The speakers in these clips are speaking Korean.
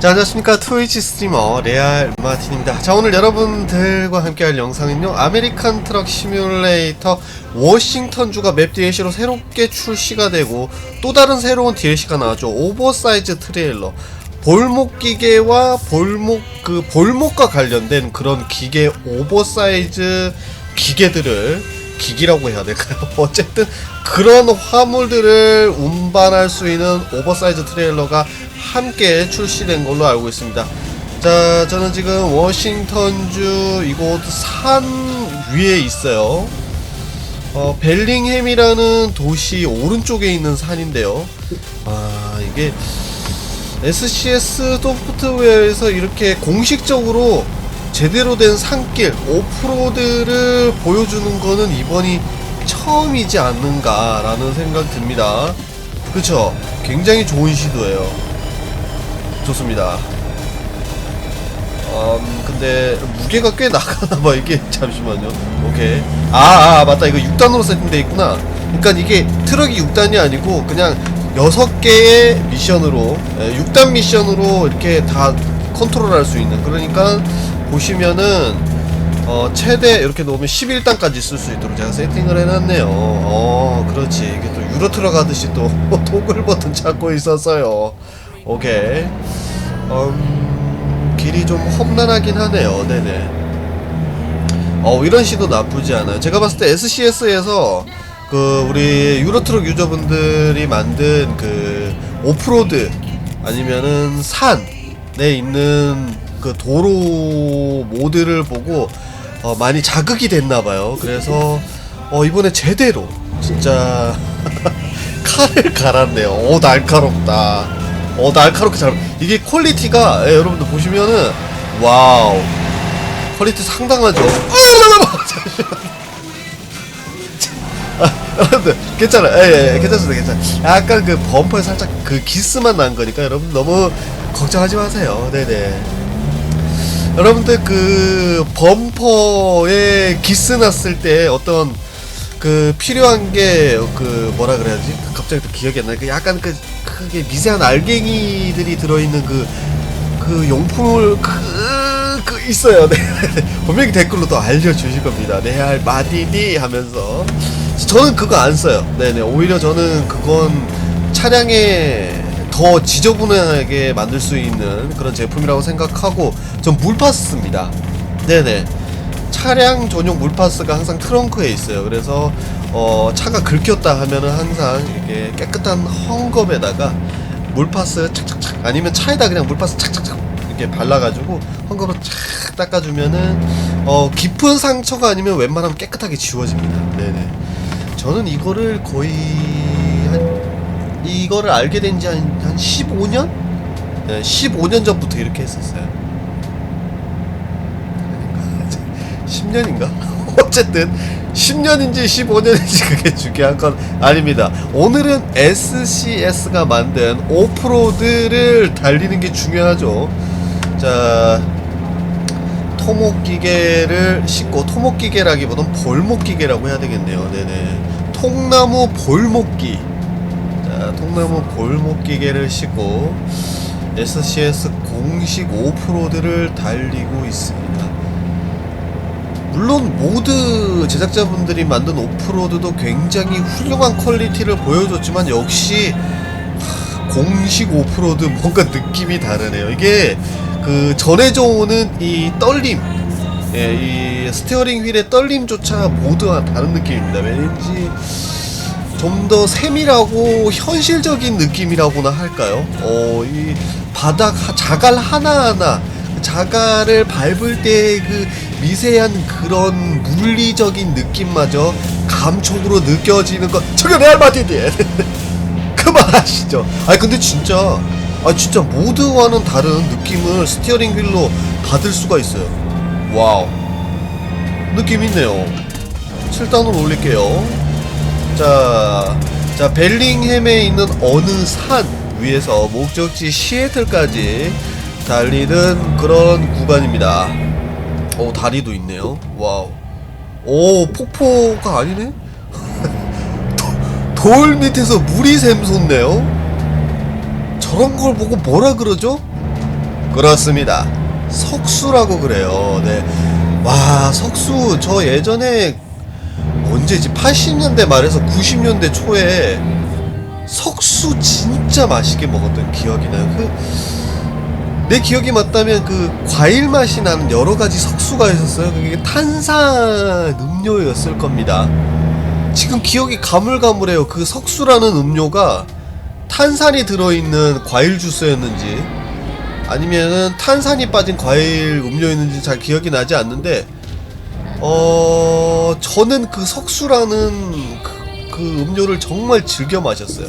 자, 안녕하십니까. 트위치 스트리머 레알 마틴입니다. 자, 오늘 여러분들과 함께 할 영상은요. 아메리칸 트럭 시뮬레이터 워싱턴주가 맵 DLC로 새롭게 출시가 되고 또 다른 새로운 DLC가 나왔죠. 오버사이즈 트레일러. 볼목 기계와 볼목 그 볼목과 관련된 그런 기계 오버사이즈 기계들을 기기라고 해야 될까요? 어쨌든 그런 화물들을 운반할 수 있는 오버사이즈 트레일러가 함께 출시된 걸로 알고 있습니다. 자, 저는 지금 워싱턴주 이곳 산 위에 있어요. 어, 벨링햄이라는 도시 오른쪽에 있는 산인데요. 아, 이게 SCS 소프트웨어에서 이렇게 공식적으로 제대로 된 산길, 오프로드를 보여주는 거는 이번이 처음이지 않는가라는 생각 듭니다. 그쵸? 굉장히 좋은 시도예요. 좋습니다. 음, 근데 무게가 꽤 나가나봐 이게 잠시만요. 오케이. 아, 아 맞다 이거 6단으로 세팅돼 있구나. 그러니까 이게 트럭이 6단이 아니고 그냥 6개의 미션으로 6단 미션으로 이렇게 다 컨트롤할 수 있는 그러니까 보시면은 어, 최대 이렇게 놓으면 11단까지 쓸 수 있도록 제가 세팅을 해놨네요. 어, 그렇지. 이게 또 유로 들어가듯이 또 도글 버튼 찾고 있었어요. 오케이. 음, 길이 좀 험난하긴 하네요. 네네. 어, 이런 시도 나쁘지 않아요. 제가 봤을 때 SCS에서 그 우리 유로트럭 유저분들이 만든 그 오프로드 아니면은 산에 있는 그 도로 모드를 보고 어, 많이 자극이 됐나봐요. 그래서 어, 이번에 제대로 진짜 칼을 갈았네요. 오 날카롭다. 어 날카롭게 잘 이게 퀄리티가 예, 여러분들 보시면은 와우 퀄리티 상당하죠. 아, 여러분들 괜찮아, 예, 예, 괜찮습니다, 괜찮아. 약간 그 범퍼에 살짝 그 기스만 난 거니까 여러분 너무 걱정하지 마세요. 네네. 여러분들 그 범퍼에 기스 났을 때 어떤 그 필요한 게 그 뭐라 그래야지 그 갑자기 또 기억이 안 나. 그 약간 그 크게 미세한 알갱이들이 들어있는 그 그 용품을 그, 그 있어요. 네. 분명히 댓글로 또 알려주실 겁니다. 네, 알 마디니 하면서 저는 그거 안 써요. 네네. 오히려 저는 그건 차량에 더 지저분하게 만들 수 있는 그런 제품이라고 생각하고 전 물파스 씁니다. 네네. 차량 전용 물파스가 항상 트렁크에 있어요. 그래서 어, 차가 긁혔다 하면은 항상 이렇게 깨끗한 헝겊에다가 물파스 착착착 아니면 차에다 그냥 물파스 착착착 이렇게 발라가지고 헝겊으로 착 닦아주면은 어, 깊은 상처가 아니면 웬만하면 깨끗하게 지워집니다. 네네. 저는 이거를 거의 한 이거를 알게 된 지 한 한 15년? 네, 15년 전부터 이렇게 했었어요. 10년인가? 어쨌든 10년인지 15년인지 그게 중요한 건 아닙니다. 오늘은 SCS가 만든 오프로드를 달리는 게 중요하죠. 자, 토목 기계를 싣고 토목 기계라기보단 볼목 기계라고 해야 되겠네요. 네네. 통나무 볼목기. 자, 통나무 볼목 기계를 싣고 SCS 공식 오프로드를 달리고 있습니다. 물론 모드 제작자분들이 만든 오프로드도 굉장히 훌륭한 퀄리티를 보여줬지만 역시 하, 공식 오프로드 뭔가 느낌이 다르네요. 이게 그 전해져 오는 이 떨림, 예, 이 스티어링 휠의 떨림조차 모두와 다른 느낌입니다. 왠지 좀 더 세밀하고 현실적인 느낌이라고나 할까요? 어, 이 바닥 하- 자갈 하나하나 그 자갈을 밟을 때그 미세한 그런 물리적인 느낌마저 감촉으로 느껴지는 것. 저게 레알 마드리드 그만하시죠. 아니 근데 진짜 아 진짜 모드와는 다른 느낌을 스티어링 휠로 받을 수가 있어요. 와우. 느낌 있네요. 7단으로 올릴게요 자, 자 벨링햄에 있는 어느 산 위에서 목적지 시애틀까지 달리는 그런 구간입니다. 오 다리도 있네요. 와우. 오 폭포가 아니네. 도- 돌 밑에서 물이 샘솟네요. 저런 걸 보고 뭐라 그러죠? 그렇습니다. 석수라고 그래요. 네. 와, 석수, 저 예전에 언제지? 80년대 말에서 90년대 초에 석수 진짜 맛있게 먹었던 기억이 나요. 그, 내 기억이 맞다면 그 과일 맛이 나는 여러 가지 석수가 있었어요. 그게 탄산 음료였을 겁니다. 지금 기억이 가물가물해요. 그 석수라는 음료가 탄산이 들어있는 과일 주스였는지 아니면은 탄산이 빠진 과일 음료였는지 잘 기억이 나지 않는데 어 저는 그 석수라는 그, 그 음료를 정말 즐겨 마셨어요.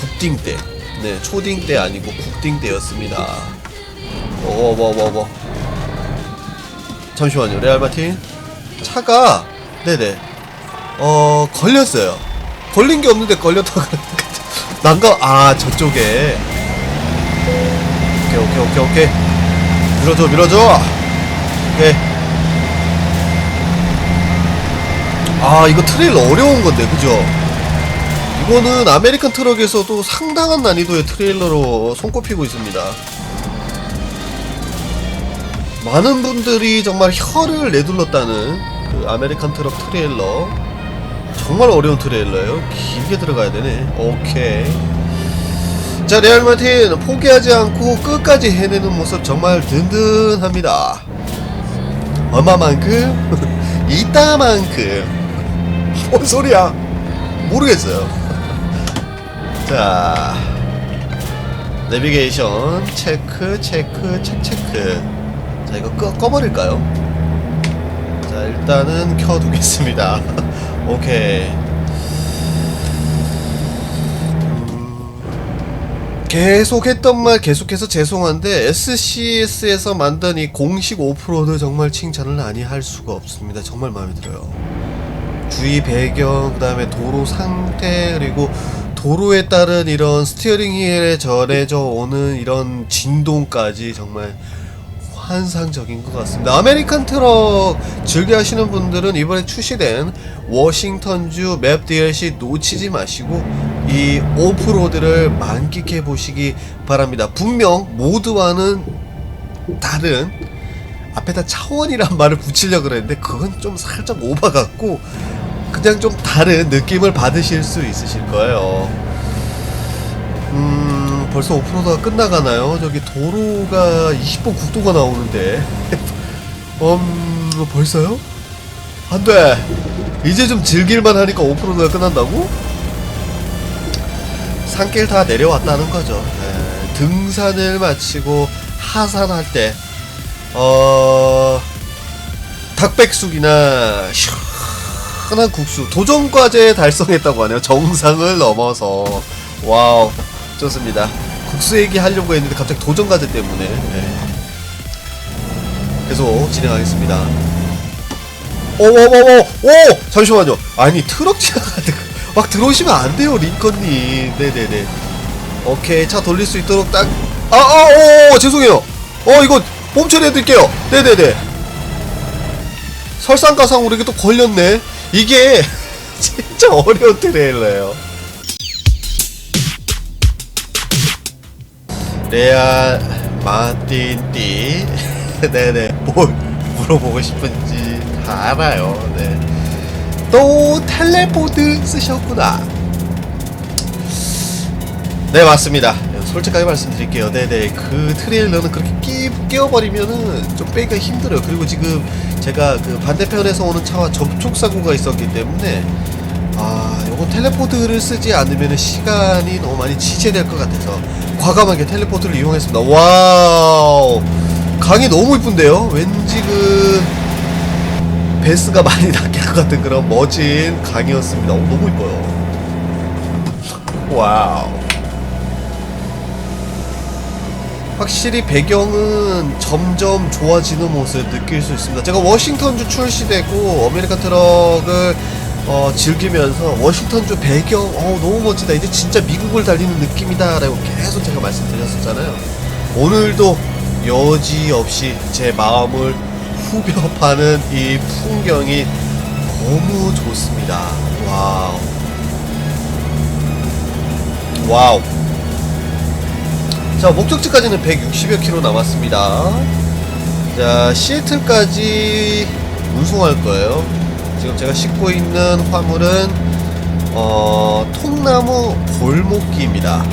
국딩 때, 네 초딩 때 아니고 국딩 때였습니다. 뭐. 잠시만요, 레알 마틴 차가 네네 어 걸렸어요. 걸린 게 없는데 걸렸다가 난가 아 저쪽에 오케이 오케이 오케이 오케이 밀어줘 밀어줘 오케이 아 이거 트레일러 어려운 건데 그죠? 이거는 아메리칸 트럭에서도 상당한 난이도의 트레일러로 손꼽히고 있습니다. 많은 분들이 정말 혀를 내둘렀다는 그 아메리칸 트럭 트레일러. 정말 어려운 트레일러예요. 길게 들어가야 되네. 오케이. 자 레알 마틴 포기하지 않고 끝까지 해내는 모습 정말 든든합니다. 얼마만큼? 이따만큼 뭔 소리야 모르겠어요 자 내비게이션 체크 체크 체크 체크 자 이거 꺼, 꺼버릴까요? 자 일단은 켜두겠습니다 오케이 계속 했던 말 계속해서 죄송한데 SCS에서 만든 이 공식 오프로드 정말 칭찬을 많이 할 수가 없습니다. 정말 마음에 들어요. 주위 배경, 그 다음에 도로 상태, 그리고 도로에 따른 이런 스티어링 휠에 전해져 오는 이런 진동까지 정말 환상적인 것 같습니다. 아메리칸 트럭 즐겨 하시는 분들은 이번에 출시된 워싱턴주 맵 DLC 놓치지 마시고 이 오프로드를 만끽해 보시기 바랍니다. 분명 모두와는 다른 앞에다 차원이란 말을 붙이려고 그랬는데 그건 좀 살짝 오바 같고 그냥 좀 다른 느낌을 받으실 수 있으실 거예요. 음, 벌써 오프로드가 끝나가나요? 저기 도로가 20번 국도가 나오는데. 음, 벌써요? 안 돼! 이제 좀 즐길만 하니까 오프로드가 끝난다고? 산길 다 내려왔다는 거죠. 예, 등산을 마치고 하산할 때, 어, 닭백숙이나 시원한 국수, 도전과제 달성했다고 하네요. 정상을 넘어서. 와우. 좋습니다. 국수 얘기 하려고 했는데 갑자기 도전 과제 때문에 네. 계속 진행하겠습니다. 오오오오 오 잠시만요. 아니 트럭 지나가는데 막 들어오시면 안 돼요 링컨님. 네네네. 오케이 차 돌릴 수 있도록 딱. 아아오 죄송해요. 어 이거 봄 처리해드릴게요. 네네네. 설상가상으로 이게 또 걸렸네. 이게 진짜 어려운 트레일러예요. 레알 마틴띠 네네. 뭘 물어보고 싶은지 다 알아요. 네 또 텔레포드 쓰셨구나. 네 맞습니다. 솔직하게 말씀드릴게요. 네네. 그 트레일러는 그렇게 끼, 끼워버리면은 좀 빼기가 힘들어요. 그리고 지금 제가 그 반대편에서 오는 차와 접촉 사고가 있었기 때문에 아, 요거 텔레포트를 쓰지 않으면 시간이 너무 많이 지체될 것 같아서 과감하게 텔레포트를 이용했습니다. 와우, 강이 너무 이쁜데요? 왠지 그 베스가 많이 낚일 것 같은 그런 멋진 강이었습니다. 오, 너무 이뻐요. 와우. 확실히 배경은 점점 좋아지는 모습을 느낄 수 있습니다. 제가 워싱턴주 출시되고 아메리칸 트럭을 어, 즐기면서 워싱턴주 배경 어, 너무 멋지다. 이제 진짜 미국을 달리는 느낌이다 라고 계속 제가 말씀드렸었잖아요. 오늘도 여지없이 제 마음을 후벼 파는 이 풍경이 너무 좋습니다. 와우. 와우 자 목적지까지는 160여 킬로 남았습니다. 자 시애틀까지 운송할 거예요. 지금 제가 싣고 있는 화물은 어 통나무 골목기입니다.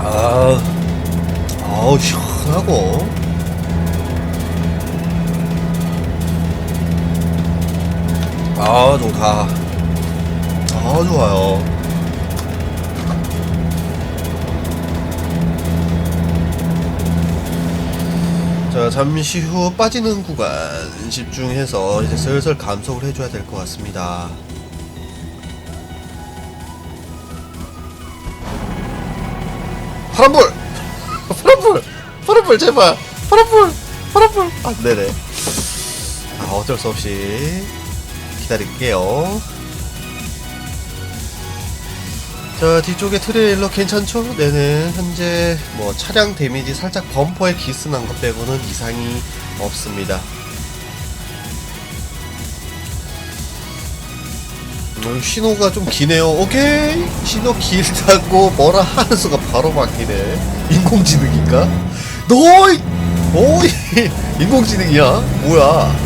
아 아우 시원하고. 아 좋다 아 좋아요 자 잠시 후 빠지는 구간 집중해서 이제 슬슬 감속을 해줘야 될 것 같습니다 파란불! 파란불! 파란불 제발! 파란불! 파란불! 아 네네 아 어쩔 수 없이 기다릴게요 자 뒤쪽에 트레일러 괜찮죠? 네네. 현재 뭐 차량 데미지 살짝 범퍼에 기스 난 것 빼고는 이상이 없습니다. 음, 신호가 좀 기네요. 오케이. 신호 길다고 뭐라 하는 수가 바로 바뀌네. 인공지능인가? 너이! 어이! 인공지능이야? 뭐야?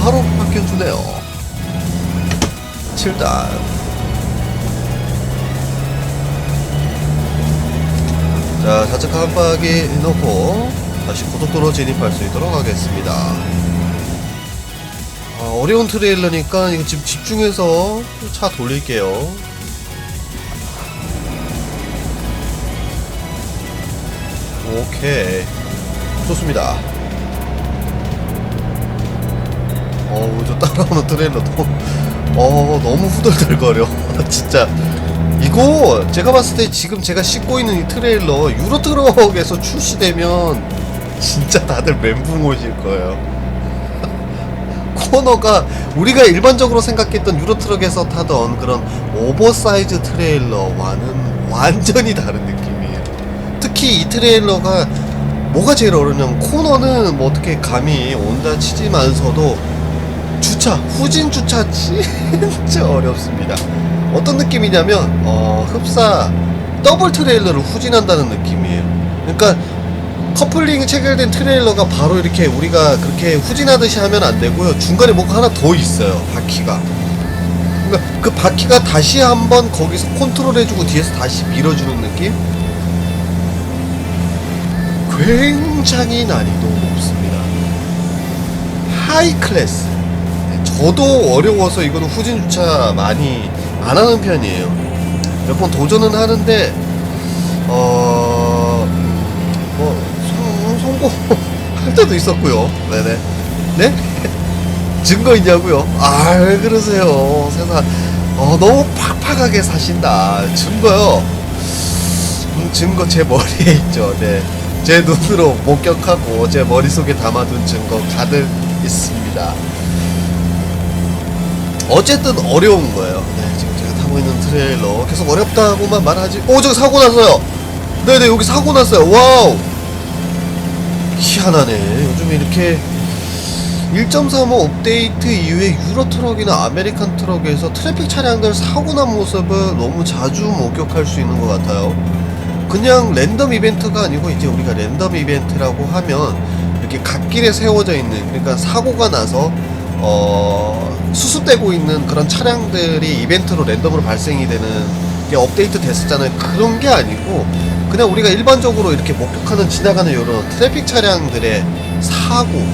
바로 바뀌어주네요. 7단 자, 좌측 깜빡이 해놓고 다시 고속도로 진입할 수 있도록 하겠습니다. 아, 어려운 트레일러니까 이거 지금 집중해서 차 돌릴게요. 오케이. 좋습니다. 어우, 저 따라오는 트레일러도, 어, 너무 후덜덜거려. 진짜. 이거 제가 봤을 때 지금 제가 싣고 있는 이 트레일러 유로트럭에서 출시되면 진짜 다들 멘붕 오실 거예요. 코너가 우리가 일반적으로 생각했던 유로트럭에서 타던 그런 오버사이즈 트레일러와는 완전히 다른 느낌이에요. 특히 이 트레일러가 뭐가 제일 어려냐면 코너는 뭐 어떻게 감이 온다 치지만서도 주차, 후진 주차 진짜 어렵습니다. 어떤 느낌이냐면 어, 흡사 더블 트레일러를 후진한다는 느낌이에요. 그러니까 커플링이 체결된 트레일러가 바로 이렇게 우리가 그렇게 후진하듯이 하면 안 되고요. 중간에 뭐가 하나 더 있어요. 바퀴가. 그러니까 그 바퀴가 다시 한번 거기서 컨트롤 해주고 뒤에서 다시 밀어주는 느낌? 굉장히 난이도 높습니다. 하이 클래스. 네, 저도 어려워서 이거는 후진 주차 많이 안 하는 편이에요. 몇 번 도전은 하는데 어... 뭐 성, 성공할 때도 있었고요. 네네. 네? 증거 있냐고요? 아, 왜 그러세요? 세상 어, 너무 팍팍하게 사신다. 증거요. 음, 증거 제 머리에 있죠. 네. 제 눈으로 목격하고 제 머릿속에 담아둔 증거 가득 있습니다. 어쨌든 어려운 거예요. 네, 지금 제가 타고 있는 트레일러 계속 어렵다고만 말하지. 오, 저기 사고 났어요. 네네, 여기 사고 났어요. 와우. 희한하네. 요즘 이렇게 1.35 업데이트 이후에 유로 트럭이나 아메리칸 트럭에서 트래픽 차량들 사고 난 모습을 너무 자주 목격할 수 있는 것 같아요. 그냥 랜덤 이벤트가 아니고 이제 우리가 랜덤 이벤트라고 하면 이렇게 갓길에 세워져 있는 그러니까 사고가 나서 어 수습되고 있는 그런 차량들이 이벤트로 랜덤으로 발생이 되는 게 업데이트 됐었잖아요. 그런 게 아니고 그냥 우리가 일반적으로 이렇게 목격하는 지나가는 이런 트래픽 차량들의 사고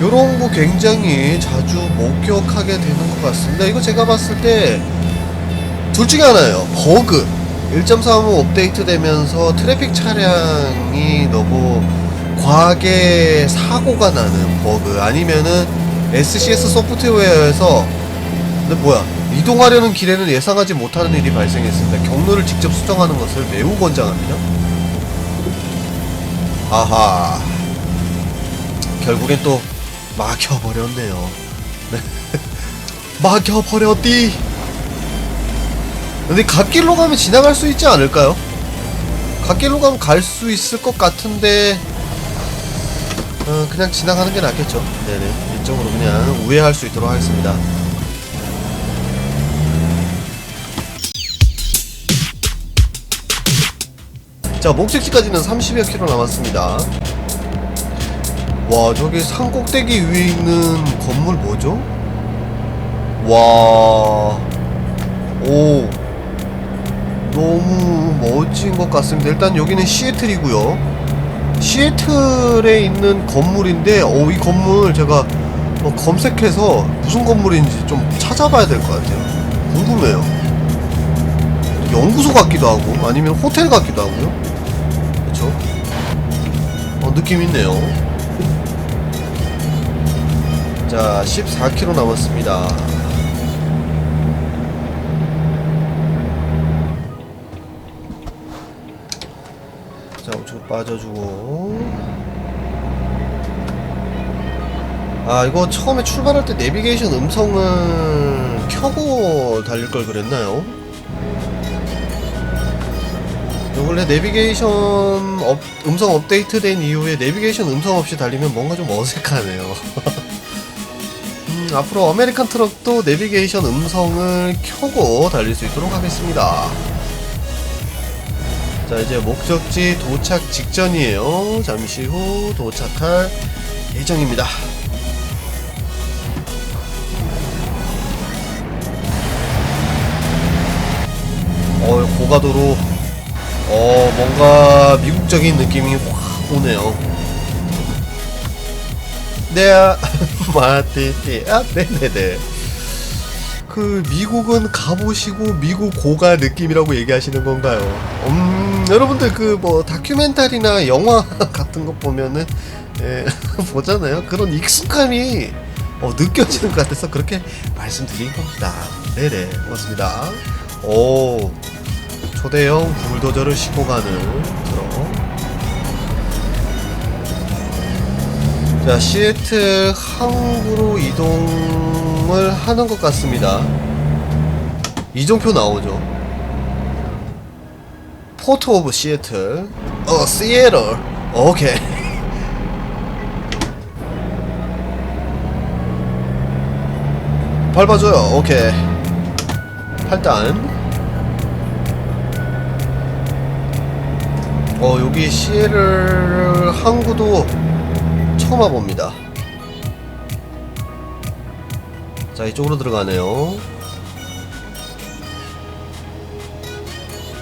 요런 거 굉장히 자주 목격하게 되는 것 같습니다. 이거 제가 봤을 때 둘 중에 하나예요. 버그. 1.35 업데이트 되면서 트래픽 차량이 너무 과하게 사고가 나는 버그 아니면은 SCS 소프트웨어에서 근데 뭐야 이동하려는 길에는 예상하지 못하는 일이 발생했습니다. 경로를 직접 수정하는 것을 매우 권장합니다. 아하 결국엔 또 막혀버렸네요. 네. 막혀버렸디. 근데 갓길로 가면 지나갈 수 있지 않을까요? 갓길로 가면 갈 수 있을 것 같은데 어, 그냥 지나가는 게 낫겠죠. 네네. 이쪽으로 그냥 우회할 수 있도록 하겠습니다. 자 목적지까지는 30여 킬로 남았습니다 와 저기 산 꼭대기 위에 있는 건물 뭐죠? 와... 오... 너무 멋진 것 같습니다 일단 여기는 시애틀이고요 시애틀에 있는 건물인데 어, 이 건물 제가 어, 검색해서 무슨 건물인지 좀 찾아봐야 될 것 같아요. 궁금해요. 연구소 같기도 하고 아니면 호텔 같기도 하고요. 그쵸? 어 느낌 있네요. 자 14km 남았습니다. 자 우측으로 빠져주고 아 이거 처음에 출발할 때 내비게이션 음성을 켜고 달릴 걸 그랬나요? 요 근래 내비게이션 업, 음성 업데이트 된 이후에 내비게이션 음성 없이 달리면 뭔가 좀 어색하네요. 음, 앞으로 아메리칸 트럭도 내비게이션 음성을 켜고 달릴 수 있도록 하겠습니다. 자 이제 목적지 도착 직전이에요. 잠시 후 도착할 예정입니다 어 고가도로. 어 뭔가 미국적인 느낌이 확 오네요. 네 마티티. 아 네네네. 그 미국은 가보시고 미국 고가 느낌이라고 얘기하시는 건가요? 음 여러분들 그 뭐 다큐멘터리나 영화 같은 거 보면은 예, 보잖아요. 그런 익숙함이 어, 느껴지는 것 같아서 그렇게 말씀드린 겁니다. 네네 고맙습니다. 오 초대형 불도저를 싣고 가는 트럭 자 시애틀 항구로 이동을 하는 것 같습니다. 이정표 나오죠. 포트 오브 시애틀 어 시애틀 오케이. 밟아줘요. 오케이. 8단 어 여기 시에를 항구도 처음 와봅니다. 자 이쪽으로 들어가네요.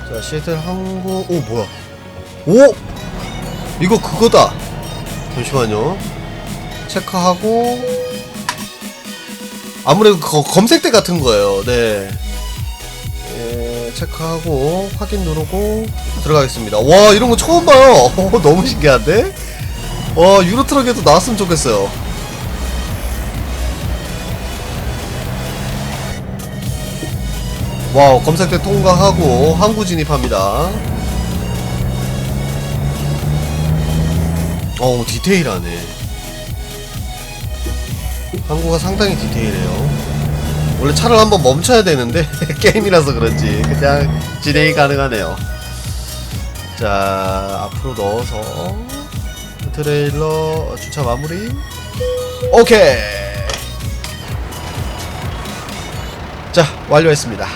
자 시애틀 항구 오 뭐야? 오! 이거 그거다! 잠시만요. 체크하고 아무래도 거, 검색대 같은 거예요. 네. 예, 체크하고 확인 누르고 들어가겠습니다. 와 이런 거 처음 봐요. 어, 너무 신기한데? 와 유로트럭에도 나왔으면 좋겠어요. 와우 검색대 통과하고 항구 진입합니다. 어우 디테일하네. 항구가 상당히 디테일해요. 원래 차를 한번 멈춰야 되는데 게임이라서 그런지 그냥 진행이 가능하네요 자 앞으로 넣어서 트레일러 주차 마무리. 오케이. 자 완료했습니다